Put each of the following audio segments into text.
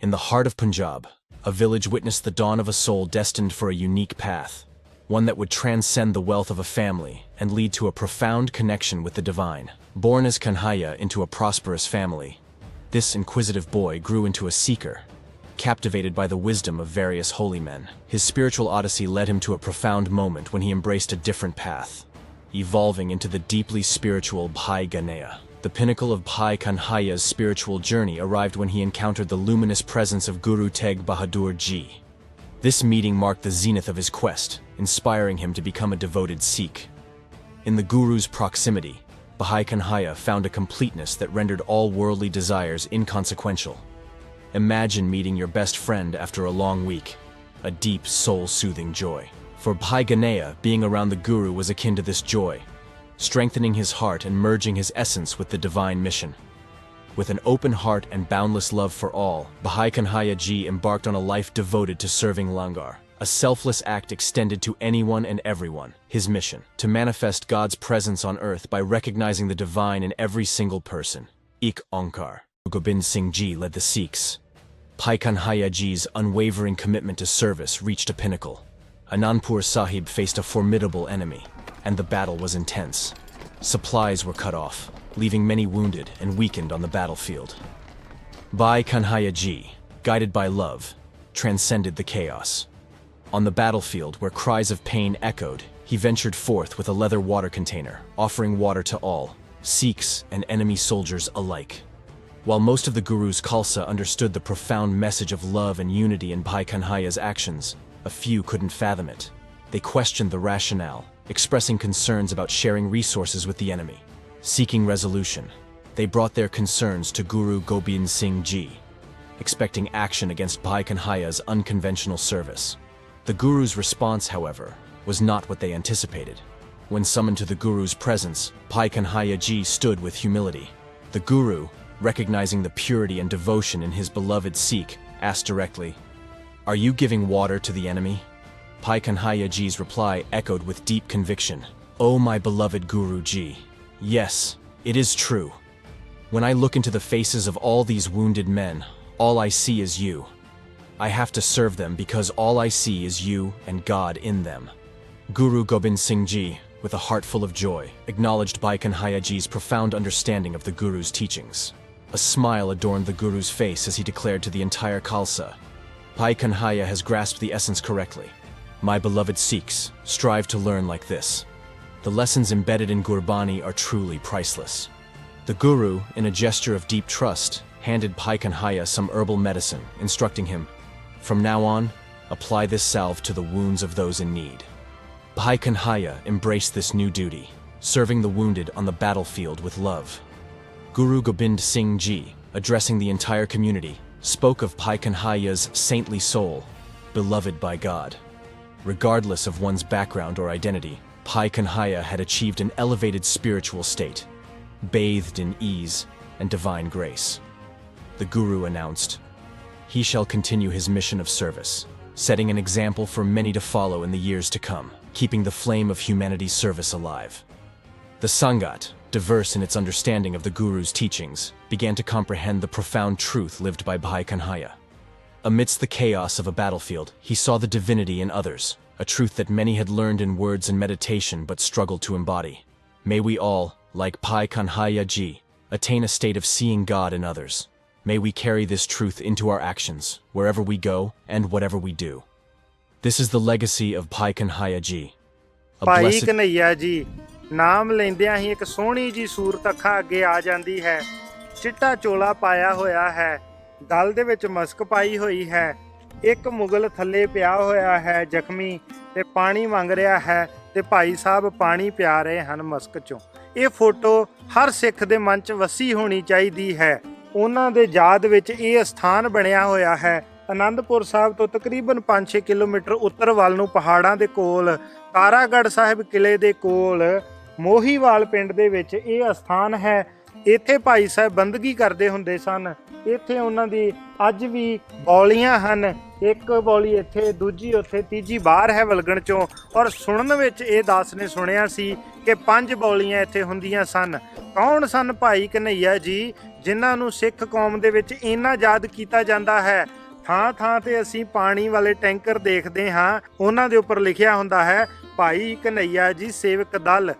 In the heart of Punjab, a village witnessed the dawn of a soul destined for a unique path, one that would transcend the wealth of a family and lead to a profound connection with the divine. Born as Kanhaya into a prosperous family, this inquisitive boy grew into a seeker, captivated by the wisdom of various holy men. His spiritual odyssey led him to a profound moment when he embraced a different path, evolving into the deeply spiritual Bhai Ganea. The pinnacle of Bhai Kanhaya's spiritual journey arrived when he encountered the luminous presence of Guru Teg Bahadur Ji. This meeting marked the zenith of his quest, inspiring him to become a devoted Sikh. In the Guru's proximity, Bhai Kanhaya found a completeness that rendered all worldly desires inconsequential. Imagine meeting your best friend after a long week, a deep, soul-soothing joy. For Bhai Ganea, being around the Guru was akin to this joy, strengthening his heart and merging his essence with the divine mission. With an open heart and boundless love for all, Bhai Kanhaya Ji embarked on a life devoted to serving Langar, a selfless act extended to anyone and everyone. His mission, to manifest God's presence on earth by recognizing the divine in every single person. Ik Onkar. Gobind Singh Ji led the Sikhs. Bhai Kanhaya Ji's unwavering commitment to service reached a pinnacle. Anandpur Sahib faced a formidable enemy, and the battle was intense. Supplies were cut off, leaving many wounded and weakened on the battlefield. Bhai Kanhaya Ji, guided by love, transcended the chaos. On the battlefield, where cries of pain echoed, he ventured forth with a leather water container, offering water to all, Sikhs and enemy soldiers alike. While most of the Guru's Khalsa understood the profound message of love and unity in Bhai Kanhaya's actions, a few couldn't fathom it. They questioned the rationale, expressing concerns about sharing resources with the enemy. Seeking resolution, they brought their concerns to Guru Gobind Singh Ji, expecting action against Bhai Kanhaya's unconventional service. The Guru's response, however, was not what they anticipated. When summoned to the Guru's presence, Bhai Kanhaya Ji stood with humility. The Guru, recognizing the purity and devotion in his beloved Sikh, asked directly, Are you giving water to the enemy? Bhai Kanhaya Ji's reply echoed with deep conviction. O my beloved Guru Ji, yes, it is true. When I look into the faces of all these wounded men, all I see is you. I have to serve them because all I see is you and God in them. Guru Gobind Singh Ji, with a heart full of joy, acknowledged Bhai Kanhaya Ji's profound understanding of the Guru's teachings. A smile adorned the Guru's face as he declared to the entire Khalsa, Bhai Kanhaya has grasped the essence correctly. My beloved Sikhs, strive to learn like this. The lessons embedded in Gurbani are truly priceless. The Guru, in a gesture of deep trust, handed Bhai Kanhaya some herbal medicine, instructing him, From now on, apply this salve to the wounds of those in need. Bhai Kanhaya embraced this new duty, serving the wounded on the battlefield with love. Guru Gobind Singh Ji, addressing the entire community, spoke of Bhai Kanhaya's saintly soul, beloved by God. Regardless of one's background or identity, Bhai Kanhaya had achieved an elevated spiritual state, bathed in ease and divine grace. The Guru announced, He shall continue his mission of service, setting an example for many to follow in the years to come, keeping the flame of humanity's service alive. The Sangat, diverse in its understanding of the Guru's teachings, began to comprehend the profound truth lived by Bhai Kanhaya. Amidst the chaos of a battlefield, he saw the divinity in others, a truth that many had learned in words and meditation but struggled to embody. May we all, like Bhai Kanhaya Ji, attain a state of seeing God in others. May we carry this truth into our actions, wherever we go and whatever we do. This is the legacy of Bhai Kanhaya Ji. A Bhai blessed Kanhaiya ਜੀ ਨਾਮ ਲੈਂਦਿਆਂ ਹੀ ਇੱਕ ਸੋਹਣੀ ਜੀ ਸੂਰਤ ਅੱਖਾਂ ਅੱਗੇ ਆ ਜਾਂਦੀ ਹੈ ਚਿੱਟਾ ਚੋਲਾ ਪਾਇਆ ਹੋਇਆ ਹੈ ਗਲ ਦੇ ਵਿੱਚ ਮਸਕ ਪਾਈ ਹੋਈ ਹੈ। ਇੱਕ ਮੁਗਲ ਥੱਲੇ ਪਿਆ ਹੋਇਆ ਹੈ ਜ਼ਖਮੀ ਤੇ ਪਾਣੀ ਮੰਗ ਰਿਹਾ ਹੈ ਤੇ ਭਾਈ ਸਾਹਿਬ ਪਾਣੀ ਪਿਆ ਰਹੇ ਹਨ ਮਸਕ ਚੋਂ। ਇਹ ਫੋਟੋ ਹਰ ਸਿੱਖ ਦੇ ਮਨ 'ਚ ਵਸੀ ਹੋਣੀ ਚਾਹੀਦੀ ਹੈ। ਉਹਨਾਂ ਦੇ ਯਾਦ ਵਿੱਚ ਇਹ ਸਥਾਨ ਬਣਿਆ ਹੋਇਆ ਹੈ। ਆਨੰਦਪੁਰ ਸਾਹਿਬ ਤੋਂ ਤਕਰੀਬਨ 5-6 ਕਿਲੋਮੀਟਰ ਉੱਤਰ ਵੱਲ ਨੂੰ ਪਹਾੜਾਂ ਦੇ ਕੋਲ, ਤਾਰਾਗੜ੍ਹ ਸਾਹਿਬ ਕਿਲੇ ਦੇ ਕੋਲ, ਮੋਹੀਵਾਲ ਪਿੰਡ ਦੇ ਵਿੱਚ ਇਹ ਅਸਥਾਨ ਹੈ। ਇੱਥੇ ਭਾਈ ਸਾਹਿਬ ਬੰਦਗੀ ਕਰਦੇ ਹੁੰਦੇ ਸਨ। ਇੱਥੇ ਉਹਨਾਂ ਦੀ ਅੱਜ ਵੀ ਬੌਲੀਆਂ ਹਨ। ਇੱਕ ਬੌਲੀ ਇੱਥੇ, ਦੂਜੀ ਉੱਥੇ, ਤੀਜੀ ਬਾਹਰ ਹੈ ਵਲਗਣ ਚੋਂ। ਔਰ ਸੁਣਨ ਵਿੱਚ ਇਹ ਦਾਸ ਨੇ ਸੁਣਿਆ ਸੀ ਕਿ ਪੰਜ ਬੌਲੀਆਂ ਇੱਥੇ ਹੁੰਦੀਆਂ ਸਨ। ਕੌਣ ਸਨ ਭਾਈ ਕਨਈਆ ਜੀ, ਜਿਨ੍ਹਾਂ ਨੂੰ ਸਿੱਖ ਕੌਮ ਦੇ ਵਿੱਚ ਇੰਨਾ ਯਾਦ ਕੀਤਾ ਜਾਂਦਾ ਹੈ? ਥਾਂ ਥਾਂ ਤੇ ਅਸੀਂ ਪਾਣੀ ਵਾਲੇ ਟੈਂਕਰ ਦੇਖਦੇ ਹਾਂ। ਉਹਨਾਂ ਦੇ ਉੱਪਰ ਲਿਖਿਆ ਹੁੰਦਾ ਹੈ, ਭਾਈ ਕਨਈਆ ਜੀ ਸੇਵਕ ਦਲ।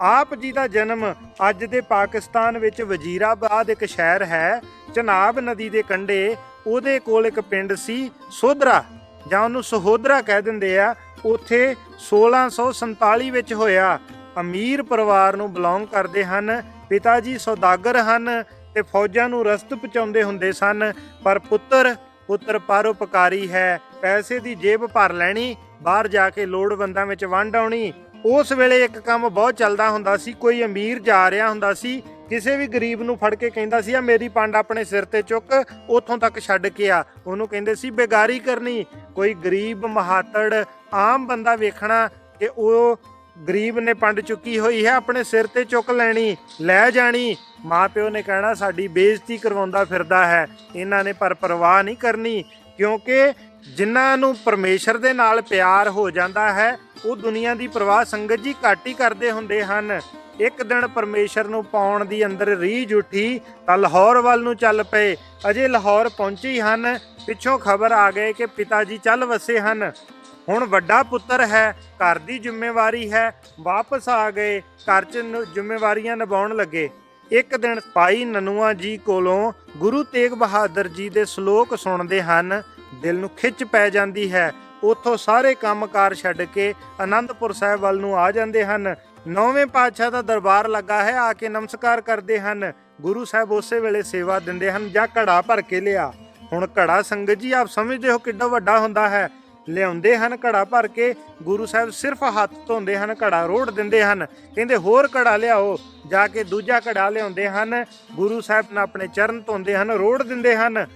ਆਪ ਜੀ ਦਾ ਜਨਮ ਅੱਜ ਦੇ ਪਾਕਿਸਤਾਨ ਵਿੱਚ ਵਜ਼ੀਰਾਬਾਦ ਇੱਕ ਸ਼ਹਿਰ ਹੈ, ਚਨਾਬ ਨਦੀ ਦੇ ਕੰਢੇ, ਉਹਦੇ ਕੋਲ ਇੱਕ ਪਿੰਡ ਸੀ ਸੋਧਰਾ, ਜਾਂ ਉਹਨੂੰ ਸਹੋਦਰਾ ਕਹਿ ਦਿੰਦੇ ਆ, ਉੱਥੇ 1647 ਵਿੱਚ ਹੋਇਆ। ਅਮੀਰ ਪਰਿਵਾਰ ਨੂੰ ਬਿਲੋਂਗ ਕਰਦੇ ਹਨ ਪਿਤਾ ਜੀ ਸੌਦਾਗਰ ਹਨ ਤੇ ਫੌਜਾਂ ਨੂੰ ਰਸਤ ਪਹੁੰਚਾਉਂਦੇ ਹੁੰਦੇ ਸਨ, ਪਰ ਪੁੱਤਰ ਪੁੱਤਰ ਪਰਉਪਕਾਰੀ ਹੈ, ਪੈਸੇ ਦੀ ਜੇਬ ਭਰ ਲੈਣੀ, ਬਾਹਰ ਜਾ ਕੇ ਲੋੜਵੰਦਾਂ ਵਿੱਚ ਵੰਡ ਆਉਣੀ ਉਸ ਵੇਲੇ ਇੱਕ ਕੰਮ ਬਹੁਤ ਚੱਲਦਾ ਹੁੰਦਾ ਸੀ, ਕੋਈ ਅਮੀਰ ਜਾ ਰਿਹਾ ਹੁੰਦਾ ਸੀ, ਕਿਸੇ ਵੀ ਗਰੀਬ ਨੂੰ ਫੜ ਕੇ ਕਹਿੰਦਾ ਸੀ ਆ ਮੇਰੀ ਪੰਡ ਆਪਣੇ ਸਿਰ ਤੇ ਚੁੱਕ, ਉੱਥੋਂ ਤੱਕ ਛੱਡ ਕੇ ਆ। ਉਹਨੂੰ ਕਹਿੰਦੇ ਸੀ, ਬੇਗਾਰੀ ਕਰਨੀ, ਕੋਈ ਗਰੀਬ ਮਹਾਤੜ ਆਮ ਬੰਦਾ ਵੇਖਣਾ ਕਿ ਉਹ ਗਰੀਬ ਨੇ ਪੰਡ ਚੁੱਕੀ ਹੋਈ ਹੈ, ਆਪਣੇ ਸਿਰ ਤੇ ਚੁੱਕ ਲੈਣੀ, ਲੈ ਜਾਣੀ। ਮਾਪਿਓ ਨੇ ਕਹਿਣਾ, ਸਾਡੀ ਬੇਇੱਜ਼ਤੀ ਕਰਵਾਉਂਦਾ ਫਿਰਦਾ ਹੈ, ਇਹਨਾਂ ਨੇ ਪਰ ਪਰਵਾਹ ਨਹੀਂ ਕਰਨੀ, ਕਿਉਂਕਿ ਜਿਨ੍ਹਾਂ ਨੂੰ ਪਰਮੇਸ਼ਰ ਦੇ ਨਾਲ ਪਿਆਰ ਹੋ ਜਾਂਦਾ ਹੈ, ਉਹ ਦੁਨੀਆ ਦੀ ਪਰਵਾਹ ਸੰਗਤ ਜੀ ਘੱਟ ਹੀ ਕਰਦੇ ਹੁੰਦੇ ਹਨ। ਇੱਕ ਦਿਨ ਪਰਮੇਸ਼ਰ ਨੂੰ ਪਾਉਣ ਦੀ ਅੰਦਰ ਰੀਝ ਉੱਠੀ ਤਾਂ ਲਾਹੌਰ ਵੱਲ ਨੂੰ ਚੱਲ ਪਏ। ਅਜੇ ਲਾਹੌਰ ਪਹੁੰਚੇ ਹੀ ਹਨ। ਪਿੱਛੋਂ ਖਬਰ ਆ ਗਏ ਕਿ ਪਿਤਾ ਜੀ ਚੱਲ ਵਸੇ ਹਨ। ਹੁਣ ਵੱਡਾ ਪੁੱਤਰ ਹੈ, ਘਰ ਦੀ ਜ਼ਿੰਮੇਵਾਰੀ ਹੈ। ਵਾਪਸ ਆ ਗਏ। ਘਰ 'ਚ ਜ਼ਿੰਮੇਵਾਰੀਆਂ ਨਿਭਾਉਣ ਲੱਗੇ। ਇੱਕ ਦਿਨ ਭਾਈ ਨਨੂਆ ਜੀ ਕੋਲੋਂ ਗੁਰੂ ਤੇਗ ਬਹਾਦਰ ਜੀ ਦੇ ਸ਼ਲੋਕ ਸੁਣਦੇ ਹਨ। ਦਿਲ ਨੂੰ ਖਿੱਚ ਪੈ ਜਾਂਦੀ ਹੈ। ਉੱਥੋਂ ਸਾਰੇ ਕੰਮਕਾਰ ਛੱਡ ਕੇ ਆਨੰਦਪੁਰ ਸਾਹਿਬ ਵੱਲ ਨੂੰ ਆ ਜਾਂਦੇ ਹਨ। ਨੌਵੇਂ ਪਾਤਸ਼ਾਹ ਦਾ ਦਰਬਾਰ ਲੱਗਾ ਹੈ, ਆ ਕੇ ਨਮਸਕਾਰ ਕਰਦੇ ਹਨ। ਗੁਰੂ ਸਾਹਿਬ ਉਸੇ ਵੇਲੇ ਸੇਵਾ ਦਿੰਦੇ ਹਨ, ਜਾਂ ਘੜਾ ਭਰ ਕੇ ਲਿਆ। ਹੁਣ ਘੜਾ ਸੰਗਤ ਜੀ, ਆਪ ਸਮਝਦੇ ਹੋ ਕਿੱਡਾ ਵੱਡਾ ਹੁੰਦਾ ਹੈ। ਲਿਆਉਂਦੇ ਹਨ ਘੜਾ ਭਰ ਕੇ, ਗੁਰੂ ਸਾਹਿਬ ਸਿਰਫ ਹੱਥ ਧੋਂਦੇ ਹਨ, ਘੜਾ ਰੋੜ ਦਿੰਦੇ ਹਨ। ਕਹਿੰਦੇ, ਹੋਰ ਘੜਾ ਲਿਆਓ। ਜਾ ਕੇ ਦੂਜਾ ਘੜਾ ਲਿਆਉਂਦੇ ਹਨ। ਗੁਰੂ ਸਾਹਿਬ ਨਾਲ ਆਪਣੇ ਚਰਨ ਧੋਂਦੇ ਹਨ, ਰੋੜ ਦਿੰਦੇ ਹਨ।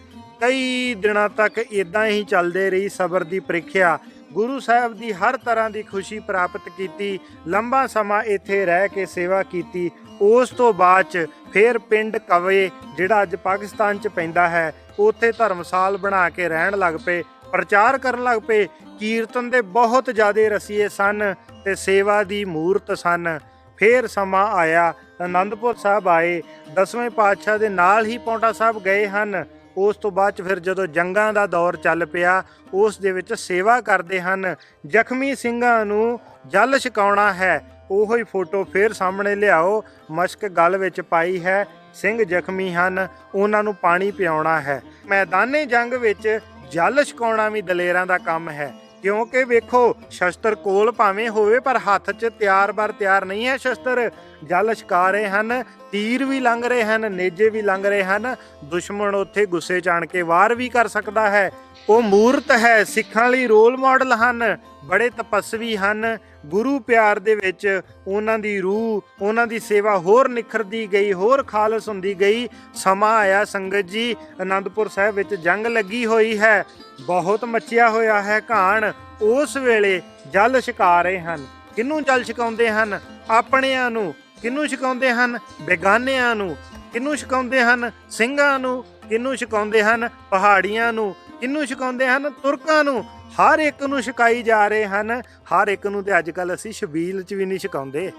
ਕਈ ਦਿਨਾਂ ਤੱਕ ਇਦਾਂ ਹੀ ਚੱਲਦੇ ਰਹੀ ਸਬਰ ਦੀ ਪ੍ਰੀਖਿਆ। ਗੁਰੂ ਸਾਹਿਬ ਦੀ ਹਰ ਤਰ੍ਹਾਂ ਦੀ ਖੁਸ਼ੀ ਪ੍ਰਾਪਤ ਕੀਤੀ, ਲੰਬਾ ਸਮਾਂ ਇੱਥੇ ਰਹਿ ਕੇ ਸੇਵਾ ਕੀਤੀ। ਉਸ ਤੋਂ ਬਾਅਦ ਚ ਫਿਰ ਪਿੰਡ ਕਵੇ, ਜਿਹੜਾ ਅੱਜ ਪਾਕਿਸਤਾਨ ਚ ਪੈਂਦਾ ਹੈ, ਉੱਥੇ ਧਰਮਸਾਲ ਬਣਾ ਕੇ ਰਹਿਣ ਲੱਗ ਪਏ। ਪ੍ਰਚਾਰ ਕਰਨ ਲੱਗ ਪਏ। ਕੀਰਤਨ ਦੇ ਬਹੁਤ ਜ਼ਿਆਦੇ ਰਸੀਏ ਸਨ ਤੇ ਸੇਵਾ ਦੀ ਮੂਰਤ ਸਨ। ਫੇਰ ਸਮਾਂ ਆਇਆ ਆਨੰਦਪੁਰ ਸਾਹਿਬ ਆਏ। ਦਸਵੇਂ ਪਾਤਸ਼ਾਹ ਦੇ ਨਾਲ ਹੀ ਪੌਂਟਾ ਸਾਹਿਬ ਗਏ ਹਨ। ਉਸ ਤੋਂ ਬਾਅਦ 'ਚ ਫਿਰ ਜਦੋਂ ਜੰਗਾਂ ਦਾ ਦੌਰ ਚੱਲ ਪਿਆ, ਉਸ ਦੇ ਵਿੱਚ ਸੇਵਾ ਕਰਦੇ ਹਨ। ਜ਼ਖਮੀ ਸਿੰਘਾਂ ਨੂੰ ਜਲ ਛਕਾਉਣਾ ਹੈ। ਉਹੋ ਹੀ ਫੋਟੋ ਫੇਰ ਸਾਹਮਣੇ ਲਿਆਓ। ਮਸ਼ਕ ਗਲ ਵਿੱਚ ਪਾਈ ਹੈ। ਸਿੰਘ ਜ਼ਖਮੀ ਹਨ। ਉਹਨਾਂ ਨੂੰ ਪਾਣੀ ਪਿਆਉਣਾ ਹੈ। ਮੈਦਾਨੇ ਜੰਗ ਵਿੱਚ ਜਲ ਛਕਾਉਣਾ ਵੀ ਦਲੇਰਾਂ ਦਾ ਕੰਮ ਹੈ। ਕਿਉਂਕਿ ਵੇਖੋ, ਸ਼ਸਤਰ ਕੋਲ ਭਾਵੇਂ ਹੋਵੇ, ਪਰ ਹੱਥ 'ਚ ਤਿਆਰ-ਬਰ ਤਿਆਰ ਨਹੀਂ ਹੈ ਸ਼ਸਤਰ। ਜਲ ਛਕਾ ਰਹੇ ਹਨ, ਤੀਰ ਵੀ ਲੰਘ ਰਹੇ ਹਨ, ਨੇਜੇ ਵੀ ਲੰਘ ਰਹੇ ਹਨ। ਦੁਸ਼ਮਣ ਉੱਥੇ ਗੁੱਸੇ ਜਾਣ ਕੇ ਵਾਰ ਵੀ ਕਰ ਸਕਦਾ ਹੈ। ਉਹ ਮੂਰਤ ਹੈ, ਸਿੱਖਾਂ ਲਈ ਰੋਲ ਮਾਡਲ ਹਨ, ਬੜੇ ਤਪਸਵੀ ਹਨ। ਗੁਰੂ ਪਿਆਰ ਦੇ ਵਿੱਚ ਉਹਨਾਂ ਦੀ ਰੂਹ, ਉਹਨਾਂ ਦੀ ਸੇਵਾ ਹੋਰ ਨਿਖਰਦੀ ਗਈ, ਹੋਰ ਖਾਲਸ ਹੁੰਦੀ ਗਈ। ਸਮਾਂ ਆਇਆ ਸੰਗਤ ਜੀ, ਅਨੰਦਪੁਰ ਸਾਹਿਬ ਵਿੱਚ ਜੰਗ ਲੱਗੀ ਹੋਈ ਹੈ। ਬਹੁਤ ਮੱਚਿਆ ਹੋਇਆ ਹੈ ਘਾਣ। ਉਸ ਵੇਲੇ ਜਲ ਛਕਾ ਰਹੇ ਹਨ। ਕਿਹਨੂੰ ਜਲ ਛਕਾਉਂਦੇ ਹਨ? ਆਪਣਿਆਂ ਨੂੰ। ਕਿਹਨੂੰ ਛਕਾਉਂਦੇ ਹਨ? ਬੇਗਾਨਿਆਂ ਨੂੰ। ਕਿਹਨੂੰ ਛਕਾਉਂਦੇ ਹਨ? ਸਿੰਘਾਂ ਨੂੰ। ਕਿਹਨੂੰ ਛਕਾਉਂਦੇ ਹਨ? ਪਹਾੜੀਆਂ ਨੂੰ। ਕਿਹਨੂੰ ਛਕਾਉਂਦੇ ਹਨ, ਤੁਰਕਾਂ ਨੂੰ। ਹਰ ਇੱਕ ਨੂੰ ਛਕਾਈ ਜਾ ਰਹੇ ਹਨ। ਹਰ ਇੱਕ ਨੂੰ ਤੇ ਅੱਜ ਕੱਲ ਅਸੀਂ ਸ਼ਬੀਲ ਚ ਵੀ ਨਹੀਂ ਛਕਾਉਂਦੇ।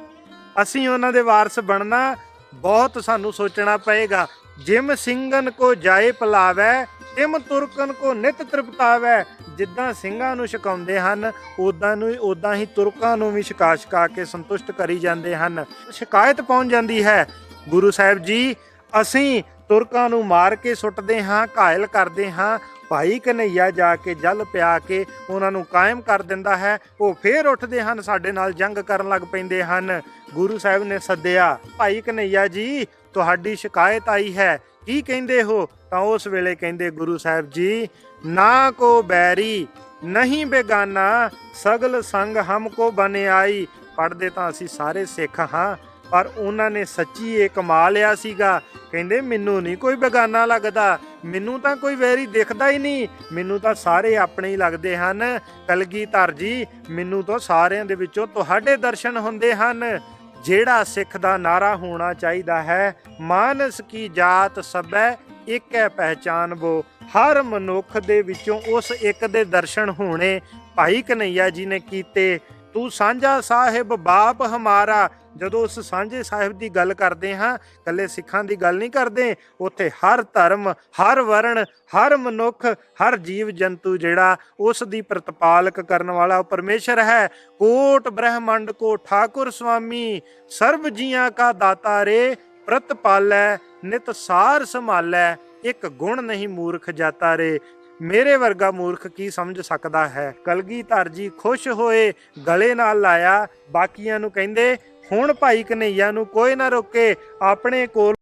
ਅਸੀਂ ਉਹਨਾਂ ਦੇ ਵਾਰਸ ਬਣਨਾ, ਬਹੁਤ ਸਾਨੂੰ ਸੋਚਣਾ ਪਏਗਾ। ਜਿਮ ਸਿੰਘਨ ਕੋ ਜਾਏ ਪਲਾਵੈ, ਤਿਮ ਤੁਰਕਨ ਕੋ ਨਿਤ ਤ੍ਰਿਪਤਾਵੈ। ਜਿੱਦਾਂ ਸਿੰਘਾਂ ਨੂੰ ਛਕਾਉਂਦੇ ਹਨ ਉਦਾਂ ਨੂੰ ਉਦਾਂ ਹੀ ਤੁਰਕਾਂ ਨੂੰ ਵੀ ਛਕਾ ਛਕਾ ਕੇ ਸੰਤੁਸ਼ਟ ਕਰੀ ਜਾਂਦੇ ਹਨ। ਸ਼ਿਕਾਇਤ ਪਹੁੰਚ ਜਾਂਦੀ ਹੈ। ਗੁਰੂ ਸਾਹਿਬ ਜੀ, ਅਸੀਂ ਤੁਰਕਾਂ ਨੂੰ ਮਾਰ ਕੇ ਸੁੱਟਦੇ ਹਾਂ, ਘਾਇਲ ਕਰਦੇ ਹਾਂ। ਭਾਈ ਕਨਈਆ ਜਾ ਕੇ ਜਲ ਪਿਆ ਕੇ ਉਹਨਾਂ ਨੂੰ ਕਾਇਮ ਕਰ ਦਿੰਦਾ ਹੈ। ਉਹ ਫੇਰ ਉੱਠਦੇ ਹਨ, ਸਾਡੇ ਨਾਲ ਜੰਗ ਕਰਨ ਲੱਗ ਪੈਂਦੇ ਹਨ। ਗੁਰੂ ਸਾਹਿਬ ਨੇ ਸੱਦਿਆ, ਭਾਈ ਕਨਈਆ ਜੀ, ਤੁਹਾਡੀ ਸ਼ਿਕਾਇਤ ਆਈ ਹੈ। ਕੀ ਕਹਿੰਦੇ ਹੋ? ਤਾਂ ਉਸ ਵੇਲੇ ਕਹਿੰਦੇ ਗੁਰੂ ਸਾਹਿਬ ਜੀ, ਨਾ ਕੋ ਬੈਰੀ, ਨਹੀਂ ਬੇਗਾਨਾ, ਸਗਲ ਸੰਗ ਹਮਕੋ ਬਨੇ ਆਈ। ਪੜਦੇ ਤਾਂ ਅਸੀਂ ਸਾਰੇ ਸਿੱਖ ਹਾਂ। ਪਰ ਉਹਨਾਂ ਨੇ ਸੱਚੀ ਇਹ ਕਮਾ ਲਿਆ ਸੀਗਾ। ਕਹਿੰਦੇ, ਮੈਨੂੰ ਨਹੀਂ ਕੋਈ ਬੇਗਾਨਾ ਲੱਗਦਾ। ਮੈਨੂੰ ਤਾਂ ਕੋਈ ਵੈਰੀ ਦਿਖਦਾ ਹੀ ਨਹੀਂ। ਮੈਨੂੰ ਤਾਂ ਸਾਰੇ ਆਪਣੇ ਹੀ ਲੱਗਦੇ ਹਨ। ਕਲਗੀਧਰ ਜੀ, ਮੈਨੂੰ ਤਾਂ ਸਾਰਿਆਂ ਦੇ ਵਿੱਚੋਂ ਤੁਹਾਡੇ ਦਰਸ਼ਨ ਹੁੰਦੇ ਹਨ। ਜਿਹੜਾ ਸਿੱਖ ਦਾ ਨਾਰਾ ਹੋਣਾ ਚਾਹੀਦਾ ਹੈ, ਮਾਨਸ ਕੀ ਜਾਤ ਸਭੈ ਇੱਕ ਹੈ ਪਹਿਚਾਨਬੋ ਹਰ ਮਨੁੱਖ ਦੇ ਵਿੱਚੋਂ ਉਸ ਇੱਕ ਦੇ ਦਰਸ਼ਨ ਹੋਣੇ ਭਾਈ ਕਨਈਆ ਜੀ ਨੇ ਕੀਤੇ। ਤੂੰ ਸਾਂਝਾ ਸਾਹਿਬ, ਬਾਪ ਹਮਾਰਾ। ਜਦੋਂ ਉਸ ਸਾਂਝੇ ਸਾਹਿਬ ਦੀ ਗੱਲ ਕਰਦੇ ਹਾਂ ਕੱਲੇ ਸਿੱਖਾਂ ਦੀ ਗੱਲ ਨਹੀਂ ਕਰਦੇ, ਉੱਥੇ ਹਰ ਧਰਮ, ਹਰ ਵਰਣ, ਹਰ ਮਨੁੱਖ, ਹਰ ਜੀਵ ਜੰਤੂ ਜਿਹੜਾ ਉਸ ਦੀ ਪ੍ਰਤਪਾਲਕ ਕਰਨ ਵਾਲਾ ਉਹ ਪਰਮੇਸ਼ਰ ਹੈ। ਕੋਟ ਬ੍ਰਹਮੰਡ ਕੋ ਠਾਕੁਰ ਸੁਆਮੀ ਸਰਬ ਜੀਆਂ ਕਾ ਦਾਤਾ ਰੇ ਪ੍ਰਤਪਾਲੈ ਨਿਤ ਸਾਰ ਸੰਭਾਲੈ, ਇੱਕ ਗੁਣ ਨਹੀਂ ਮੂਰਖ ਜਾਤਾ ਰੇ। ਮੇਰੇ ਵਰਗਾ ਮੂਰਖ ਕੀ ਸਮਝ ਸਕਦਾ ਹੈ? ਕਲਗੀਧਰ ਜੀ ਖੁਸ਼ ਹੋਏ, ਗਲੇ ਨਾਲ ਲਾਇਆ, ਬਾਕੀਆਂ ਨੂੰ ਕਹਿੰਦੇ ਹੁਣ ਭਾਈ ਕਨਈਆ ਨੂੰ ਕੋਈ ਨਾ ਰੋਕੇ ਆਪਣੇ ਕੋਲ